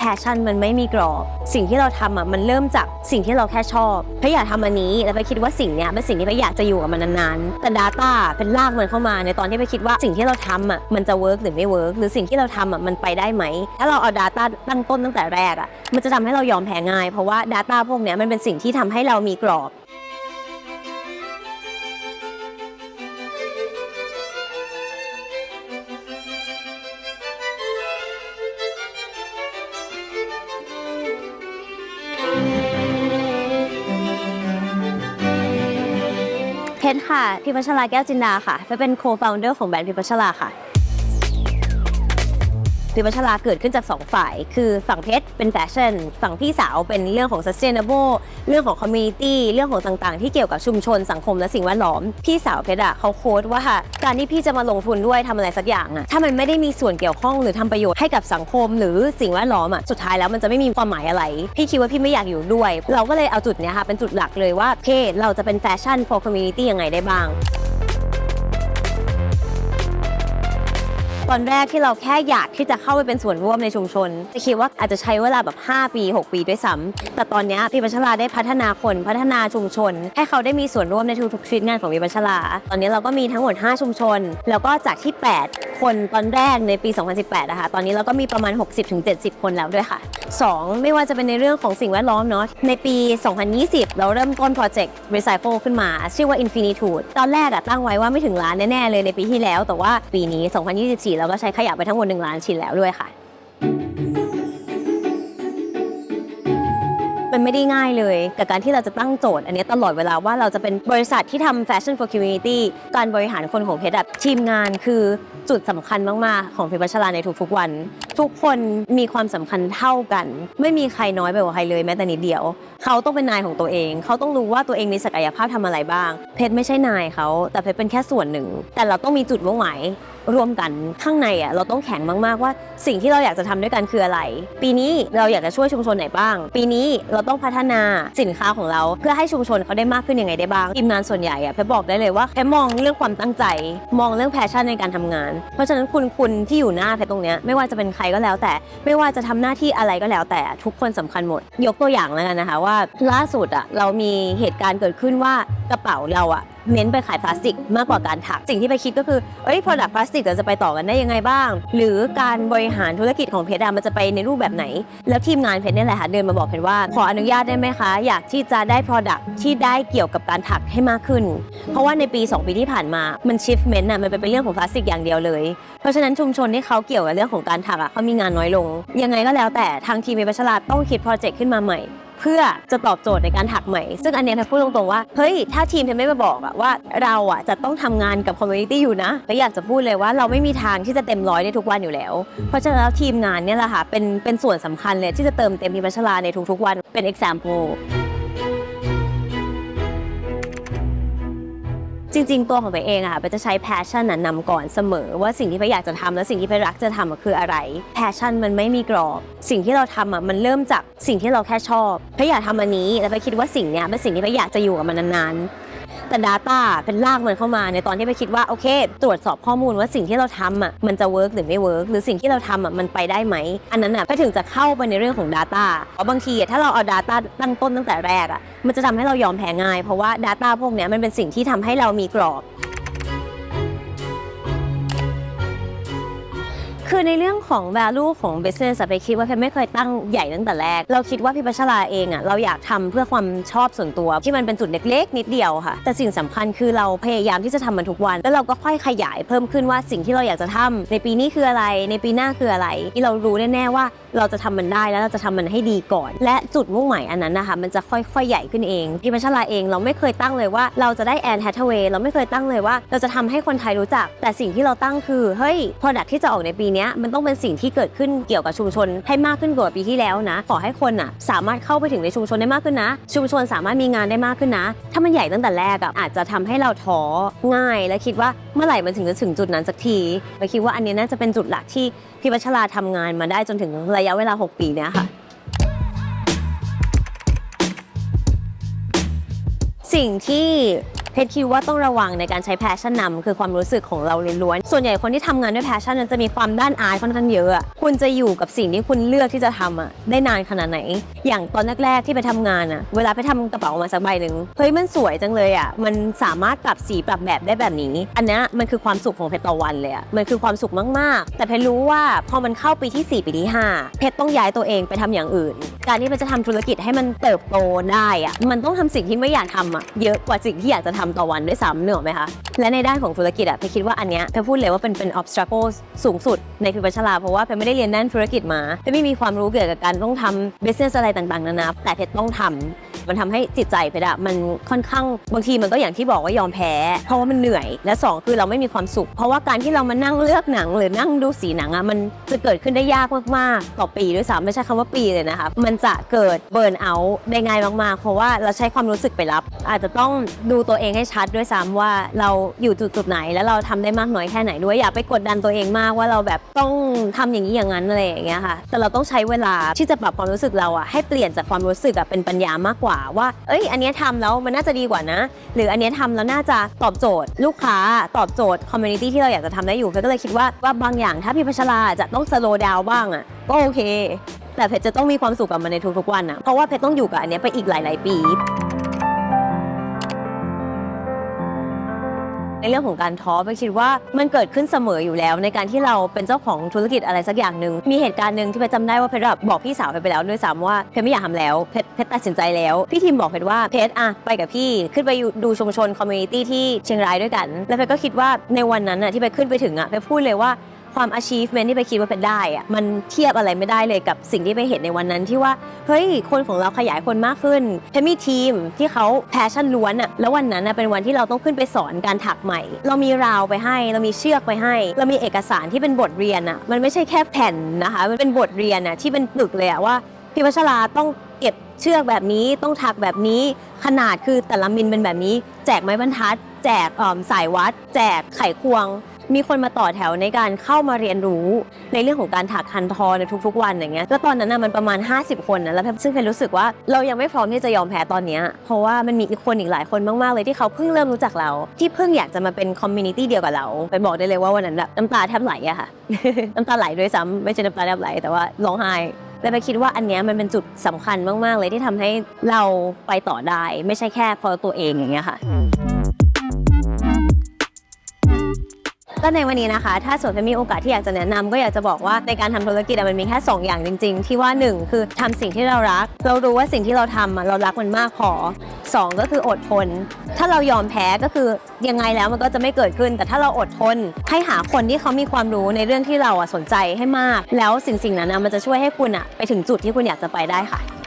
แพชชั่นมันไม่มีกรอบ สิ่งที่เราทำอะมันเริ่มจากสิ่งที่เราแค่ชอบพราะอยากทำอันนี้แล้วไปคิดว่าสิ่งเนี้ยเป็นสิ่งที่ไปอยากจะอยู่กับมันนานๆแต่ Data เป็นลากมันเข้ามาในตอนที่ไปคิดว่าสิ่งที่เราทำอะมันจะเวิร์กหรือไม่เวิร์กหรือสิ่งที่เราทำอะมันไปได้ไหมถ้าเราเอา Data ตั้งต้นตั้งแต่แรกอะมันจะทำให้เรายอมแพ้ง่าย เพราะว่า Data พวกเนี้ยมันเป็นสิ่งที่ทำให้เรามีกรอบ ชรค่ะ พิพัชราแก้วจินดาค่ะไปเป็น co-founder ของแบรนด์พิพัชราค่ะ พิพัชราเกิดขึ้นจาก 2 ฝ่าย คือฝั่งเพชรเป็นแฟชั่น ฝั่งพี่สาวเป็นเรื่องของ sustainable เรื่องของ community เรื่องของต่างๆ ที่เกี่ยวกับชุมชนสังคมและสิ่งแวดล้อม พี่สาวเพชรอะเขาโค้ดว่าการที่พี่จะมาลงทุนด้วยทำอะไรสักอย่างอะถ้ามันไม่ได้มีส่วนเกี่ยวข้องหรือทำประโยชน์ให้กับสังคม หรือสิ่งแวดล้อมอะสุดท้ายแล้วมันจะไม่มีความหมายอะไร พี่คิดว่าพี่ไม่อยากอยู่ด้วย เราก็เลยเอาจุดเนี้ยค่ะเป็นจุดหลักเลยว่าโอเคเราจะเป็นแฟชั่น for community ยังไงได้บ้าง ตอนแรกที่เราแค่อยากที่จะเข้าไปเป็นส่วนร่วมในชุมชนจะคิดว่าอาจจะใช้เวลาแบบ 5 ปี 6 ปีด้วยซ้ำแต่ตอนนี้พี่บัญชลาได้พัฒนาคนพัฒนาชุมชน ให้เขาได้มีส่วนร่วมในทุกๆชีวิตงานของพี่บัญชลาตอนนี้เราก็มีทั้งหมด 5 ชุมชน แล้วก็จากที่ 8 คนตอนแรกในปี 2018นะคะตอนนี้เราก็มีประมาณ 60-70 คนแล้วด้วยค่ะ 2 ไม่ว่าจะเป็นในเรื่องของสิ่งแวดล้อมเนาะในปี 2020 เราเริ่มต้นโปรเจกต์ Recycle ขึ้นมา ชื่อว่า Infinitude ตอนแรกอะตั้งไว้ว่าไม่ถึงล้านแน่ๆเลยในปีที่แล้ว แต่ว่าปีนี้ 2024เราก็ใช้ขยะไปทั้งหมด1ล้านชิ้นแล้วด้วยค่ะ มันไม่ได้ง่ายเลยกับการที่เราจะตั้งโจทย์ อันนี้ตลอดเวลาว่าเราจะเป็นบริษัทที่ทำ Fashion for Community การบริหารคนของเพชรอะทีมงานคือจุดสำคัญมากๆ ของเพชรพัชราในทุกๆวัน ทุกคนมีความสำคัญเท่ากัน ไม่มีใครน้อยไปกว่าใครเลยแม้แต่นิดเดียว เขาต้องเป็นนายของตัวเอง เขาต้องรู้ว่าตัวเองมีศักยภาพทำอะไรบ้าง เพชรไม่ใช่นายเขา แต่เพชรเป็นแค่ส่วนหนึ่ง แต่เราต้องมีจุดมุ่งหมาย ร่วมกันข้างในอะเราต้องแข็งมากๆว่า สิ่งที่เราอยากจะทำด้วยกันคืออะไร ปีนี้เราอยากจะช่วยชุมชนไหนบ้าง ปีนี้เราต้องพัฒนาสินค้าของเราเพื่อให้ชุมชนเขาได้มากขึ้นยังไงได้บ้างทีมงานส่วนใหญ่อะเพรบอกได้เลยว่าเพรมองเรื่องความตั้งใจ มองเรื่องแพชชั่นในการทำงาน เพราะฉะนั้นคุณคุณที่อยู่หน้าเพรตรงเนี้ยไม่ว่าจะเป็นใครก็แล้ว แต่ไม่ว่าจะทำหน้าที่อะไรก็แล้ว แต่ทุกคนสำคัญหมด ยกตัวอย่างแล้วกันนะคะว่าล่าสุดอะเรามีเหตุการณ์เกิดขึ้นว่ากระเป๋าเราอะ เน้นไปขายพลาสติกมากกว่าการถัก สิ่งที่ไปคิดก็คือ เอ้ย product พลาสติกเราจะไปต่อกันได้ยังไงบ้าง หรือการบริหารธุรกิจของเพชรมันจะไปในรูปแบบไหน แล้วทีมงานเพชรนี่แหละค่ะเดินมาบอกเพชรว่า ขออนุญาตได้ไหมคะ อยากที่จะได้ product ที่ได้เกี่ยวกับการถักให้มากขึ้น เพราะว่าในปี 2 ปีที่ผ่านมา มัน shiftment อะมันเป็นเรื่องของพลาสติกอย่างเดียวเลย เพราะฉะนั้นชุมชนที่เขาเกี่ยวกับเรื่องของการถักอะเขามีงานน้อยลง ยังไงก็แล้วแต่ทางทีมเอเบชลาต้องคิดโปรเจกต์ขึ้นมาใหม่ เพื่อจะตอบโจทย์ในการถักไหม ซึ่งอันเนี้ยแพรพูดตรงๆว่า เฮ้ย ถ้าทีมเพรไม่มาบอกอะว่าเราอะจะต้องทำงานกับคอมมูนิตี้อยู่นะก็อยากจะพูดเลยว่าเราไม่มีทางที่จะเต็มร้อยในทุกวันอยู่แล้ว เพราะฉะนั้นแล้วทีมงานเนี่ยแหละค่ะเป็นเป็นส่วนสำคัญเลยที่จะเติมเต็มพิมพัชราในทุกๆวันเป็น example จริง ๆ ตัวของไปเองอะค่ะไปจะใช้แพชชั่นน่ะนำก่อนเสมอ ว่าสิ่งที่ไปอยากจะทำและสิ่งที่ไปรักจะทำคืออะไรแพชชั่นมันไม่มีกรอบ สิ่งที่เราทำอะมันเริ่มจากสิ่งที่เราแค่ชอบไปอยากทำอันนี้แล้วไปคิดว่าสิ่งเนี้ยเป็นสิ่งที่ไปอยากจะอยู่กับมันนานๆ แต่ Data เป็นลากมันเข้ามาในตอนที่ไปคิดว่าโอเค ตรวจสอบข้อมูลว่าสิ่งที่เราทำอะมันจะเวิร์กหรือไม่เวิร์กหรือสิ่งที่เราทำอะมันไปได้ไหม อันนั้นอะไปถึงจะเข้าไปในเรื่องของ Data เพราะบางทีถ้าเราเอา Data ตั้งต้นตั้งแต่แรกอะมันจะทำให้เรายอมแพ้ง่าย เพราะว่า Data พวกนี้มันเป็นสิ่งที่ทำให้เรามีกรอบ คือในเรื่องของ value ของ business อะไปคิดว่าเพไม่เคยตั้งใหญ่ตั้งแต่แรก เราคิดว่าพี่พัชราเองอะเราอยากทำเพื่อความชอบส่วนตัว ที่มันเป็นจุดเล็ก ๆ นิดเดียวค่ะ แต่สิ่งสำคัญคือเราพยายามที่จะทำมันทุกวัน แล้วเราก็ค่อยขยายเพิ่มขึ้นว่าสิ่งที่เราอยากจะทำในปีนี้คืออะไร ในปีหน้าคืออะไรที่เรารู้แน่ๆว่าเราจะทำมันได้แล้วเราจะทำมันให้ดีก่อน และจุดมุ่งหมายอันนั้นนะคะมันจะค่อยๆ ใหญ่ขึ้นเองพี่พัชราเองเราไม่เคยตั้งเลยว่าเราจะได้แอนแฮทเวย์เราไม่เคยตั้งเลยว่า เราจะทำให้คนไทยรู้จัก แต่สิ่งที่เราตั้งคือเฮ้ย product ที่จะออกในปีนี้มันต้องเป็นสิ่งที่เกิดขึ้นเกี่ยวกับชุมชน ให้มากขึ้นกว่าปีที่แล้วนะ ขอให้คนอะสามารถเข้าไปถึงในชุมชนได้มากขึ้นนะ ชุมชนสามารถมีงานได้มากขึ้นนะ ถ้ามันใหญ่ตั้งแต่แรกอะอาจจะทำให้เราท้อง่าย และคิดว่าเมื่อไหร่มันถึงจะถึงจุดนั้นสักทีเราคิดว่าอันนี้น่าจะเป็นจุดหลักที่พี่วัชราทำงานมาได้จนถึงระยะเวลา 6 ปีเนี้ยค่ะ สิ่งที่ เพชรคิดว่าต้องระวังในการใช้แพชชั่นนำคือความรู้สึกของเราล้วนๆส่วนใหญ่คนที่ทำงานด้วยแพชชั่นมันจะมีความด้านอาร์ตค่อนข้างเยอะ คุณจะอยู่กับสิ่งที่คุณเลือกที่จะทำอะได้นานขนาดไหน อย่างตอนแรกๆที่ไปทำงานอะเวลาไปทำกระเป๋ามาสักใบหนึ่งเฮ้ยมันสวยจังเลยอะมันสามารถปรับสีปรับแบบได้แบบนี้ อันนี้มันคือความสุขของเพชรต่อวันเลยอะมันคือความสุขมากๆ แต่เพชรรู้ว่าพอมันเข้าปีที่ 4 ปีที่ 5 เพชรต้องย้ายตัวเองไปทำอย่างอื่น การที่มันจะทำธุรกิจให้มันเติบโตได้อะมันต้องทำสิ่งที่ไม่อยากทำอะเยอะกว่าสิ่งที่อยากจะทำต่อวันด้วยซ้ำเนกอะไหมคะ และในด้านของธุรกิจอะเพรคิดว่าอันเนี้ยเพรพูดเลยว่าเป็นเป็น obstacle สูงสุดในพิพัชราเพราะว่าเพรไม่ได้เรียนด้านธุรกิจมาเพรไม่มีความรู้เกี่ยวกับการต้องทำ business อะไรต่างๆนานาแต่เพรต้องทำ มันทำให้จิตใจเพชรอะมันค่อนข้างบางทีมันก็อย่างที่บอกว่ายอมแพ้ เพราะว่ามันเหนื่อย และสองคือเราไม่มีความสุข เพราะว่าการที่เรามานั่งเลือกหนัง หรือนั่งดูสีหนังอะมันจะเกิดขึ้นได้ยากมากๆต่อปีด้วยซ้ำไม่ใช่คำว่าปีเลยนะคะมันจะเกิดเบิร์นเอาท์ได้ง่ายมากๆ เพราะว่าเราใช้ความรู้สึกไปรับ อาจจะต้องดูตัวเองให้ชัดด้วยซ้ำว่าเราอยู่จุดไหนแล้วเราทำได้มากน้อยแค่ไหนด้วยอย่าไปกดดันตัวเองมากว่าเราแบบต้องทำอย่างนี้อย่างนั้นอะไรอย่างเงี้ยค่ะแต่เราต้องใช้เวลาที่จะปรับความรู้สึกเราอะให้เปลี่ยนจากความรู้สึกอะเป็นปัญญามากกว่าว่า เอ้ย อันเนี้ยทำแล้วมันน่าจะดีกว่านะ หรืออันเนี้ยทำแล้วน่าจะตอบโจทย์ลูกค้าตอบโจทย์คอมมูนิตี้ที่เราอยากจะทำได้อยู่เพก็เลยคิดว่าว่าบางอย่างถ้าพี่พัชราจะต้องสโลว์ดาวบ้างอะก็โอเค แต่เพชรจะต้องมีความสุขกับมันในทุกๆวันอะเพราะว่าเพชรต้องอยู่กับอันเนี้ยไปอีกหลาย ๆ ปี ในเรื่องของการท้อไปคิดว่ามันเกิดขึ้นเสมออยู่แล้ว ในการที่เราเป็นเจ้าของธุรกิจอะไรสักอย่างหนึ่งมีเหตุการณ์หนึ่งที่เพชรจำได้ว่าเพชรแบบบอกพี่สาวเพชรไปแล้วด้วยซ้ำว่าเพชรไม่อยากทำแล้วเพชรเพชรตัดสินใจแล้ว พี่ทีมบอกเพชรว่าเพชรอะไปกับพี่ขึ้นไปดูชุมชนคอมมูนิตี้ที่เชียงรายด้วยกัน แล้วเพชรก็คิดว่าในวันนั้นอะที่เพชรขึ้นไปถึงอะเพชรพูดเลยว่า ความ achievement ที่ไปคิดว่าเป็นได้อะมันเทียบอะไรไม่ได้เลยกับสิ่งที่ไปเห็นในวันนั้นที่ว่า เฮ้ย คนของเราขยายคนมากขึ้นเพมีทีมที่เขาแพชชั่นล้วนอะแล้ววันนั้นอะเป็นวันที่เราต้องขึ้นไปสอนการถักใหม่ เรามีราวไปให้ เรามีเชือกไปให้ เรามีเอกสารที่เป็นบทเรียนอะมันไม่ใช่แค่แผ่นนะคะ มันเป็นบทเรียนอะที่เป็นปึกเลยอะว่าพี่วัชราต้องเก็บเชือกแบบนี้ต้องถักแบบนี้ขนาดคือแต่ละมิลเป็นแบบนี้ แจกไม้บรรทัด แจกสายวัด แจกไขควง มีคนมาต่อแถวในการเข้ามาเรียนรู้ในเรื่องของการถักคันทอในทุกๆ วันอย่างเงี้ยแล้วตอนนั้นนะมันประมาณ 50 คนนะแล้วซึ่งเพนรู้สึกว่าเรายังไม่พร้อมที่จะยอมแพ้ตอนเนี้ยเพราะว่ามันมีอีกคนอีกหลายคนมากๆเลยที่เขาเพิ่งเริ่มรู้จักเรา ที่เพิ่งอยากจะมาเป็นคอมมูนิตี้เดียวกับเราไปบอกได้เลยว่าวันนั้นแบบน้ำตาแทบไหลอะค่ะน้ำตาไหลด้วยซ้ำไม่ใช่น้ำตาแทบไหลแต่ว่าร้องไห้แต่ไปคิดว่าอันนี้มันเป็นจุดสำคัญมาก ๆ เลยที่ทำให้เราไปต่อได้ ไม่ใช่แค่เพอตัวเองอย่างเงี้ยค่ะ ก็ในวันนี้นะคะ ถ้าส่วนเพชรมีโอกาสที่อยากจะแนะนำก็อยากจะบอกว่าในการทำธุรกิจอะมันมีแค่2อย่างจริง ๆ ที่ว่า 1 คือทำสิ่งที่เรารัก เรารู้ว่าสิ่งที่เราทำอะเรารักมันมากพอ2ก็คืออดทน ถ้าเรายอมแพ้ก็คือยังไงแล้วมันก็จะไม่เกิดขึ้น แต่ถ้าเราอดทน ให้หาคนที่เขามีความรู้ในเรื่องที่เราอะสนใจให้มาก แล้วสิ่งสิ่งๆนั้นอะมันจะช่วยให้คุณอะไปถึงจุดที่คุณอยากจะไปได้ค่ะ